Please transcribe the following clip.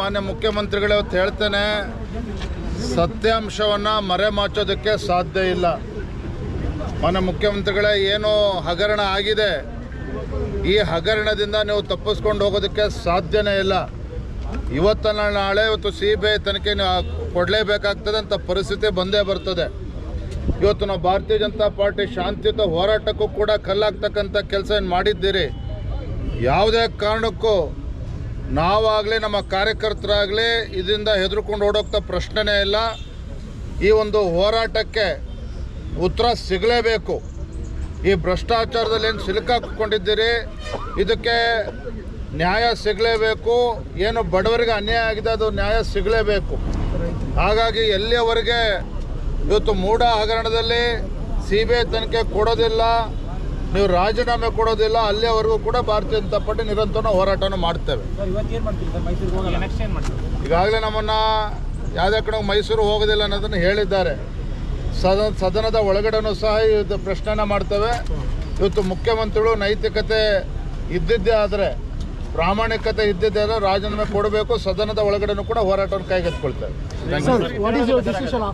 ಮಾನ್ಯ ಮುಖ್ಯಮಂತ್ರಿಗಳೇ ಇವತ್ತು ಹೇಳ್ತೇನೆ, ಸತ್ಯಾಂಶವನ್ನು ಮರೆಮಾಚೋದಕ್ಕೆ ಸಾಧ್ಯ ಇಲ್ಲ. ಮಾನ್ಯ ಮುಖ್ಯಮಂತ್ರಿಗಳೇ, ಏನು ಹಗರಣ ಆಗಿದೆ. ಈ ಹಗರಣದಿಂದ ನೀವು ತಪ್ಪಿಸ್ಕೊಂಡು ಹೋಗೋದಕ್ಕೆ ಸಾಧ್ಯನೇ ಇಲ್ಲ. ಇವತ್ತು ನಾಳೆ ಇವತ್ತು ಸಿ ಬಿ ಐ ತನಿಖೆ ಕೊಡಲೇಬೇಕಾಗ್ತದೆ ಅಂತ ಪರಿಸ್ಥಿತಿ ಬಂದೇ ಬರ್ತದೆ. ಇವತ್ತು ನಾವು ಭಾರತೀಯ ಜನತಾ ಪಾರ್ಟಿ ಶಾಂತಿಯುತ ಹೋರಾಟಕ್ಕೂ ಕೂಡ ಕಲ್ಲಾಗ್ತಕ್ಕಂಥ ಕೆಲಸ ಏನು ಮಾಡಿದ್ದೀರಿ? ಯಾವುದೇ ಕಾರಣಕ್ಕೂ ನಾವಾಗಲಿ ನಮ್ಮ ಕಾರ್ಯಕರ್ತರಾಗಲಿ ಇದರಿಂದ ಹೆದರ್ಕೊಂಡು ಓಡೋಗ್ತಾ ಪ್ರಶ್ನೆನೇ ಇಲ್ಲ. ಈ ಒಂದು ಹೋರಾಟಕ್ಕೆ ಉತ್ತರ ಸಿಗಲೇಬೇಕು. ಈ ಭ್ರಷ್ಟಾಚಾರದಲ್ಲಿ ಏನು ಸಿಲುಕಾಕೊಂಡಿದ್ದೀರಿ ಇದಕ್ಕೆ ನ್ಯಾಯ ಸಿಗಲೇಬೇಕು. ಏನು ಬಡವರಿಗೆ ಅನ್ಯಾಯ ಆಗಿದೆ ಅದು ನ್ಯಾಯ ಸಿಗಲೇಬೇಕು. ಹಾಗಾಗಿ ಎಲ್ಲಿಯವರೆಗೆ ಇವತ್ತು ಮೂಢ ಹಗರಣದಲ್ಲಿ ಸಿ ಬಿ ಐ ತನಿಖೆ ಕೊಡೋದಿಲ್ಲ. ನೀವು ರಾಜೀನಾಮೆ ಕೊಡೋದಿಲ್ಲ ಅಲ್ಲಿಯವರೆಗೂ ಕೂಡ ಭಾರತೀಯ ಜನತಾ ಪಾರ್ಟಿ ನಿರಂತರ ಹೋರಾಟವನ್ನು ಮಾಡ್ತೇವೆ. ಈಗಾಗಲೇ ನಮ್ಮನ್ನು ಯಾವುದೇ ಕಡೆ ಮೈಸೂರು ಹೋಗೋದಿಲ್ಲ ಅನ್ನೋದನ್ನು ಹೇಳಿದ್ದಾರೆ. ಸದನ ಸದನದ ಒಳಗಡೆನೂ ಸಹ ಇವತ್ತು ಪ್ರಶ್ನೆನ ಮಾಡ್ತೇವೆ. ಇವತ್ತು ಮುಖ್ಯಮಂತ್ರಿಗಳು ನೈತಿಕತೆ ಇದ್ದಿದ್ದೇ ಆದರೆ ಪ್ರಾಮಾಣಿಕತೆ ಇದ್ದಿದ್ದೇ ಆದರೆ ರಾಜೀನಾಮೆ ಕೊಡಬೇಕು ಸದನದ ಒಳಗಡೆನೂ ಕೂಡ ಹೋರಾಟವನ್ನು ಕೈಗೆತ್ತಿಕೊಳ್ತೇವೆ.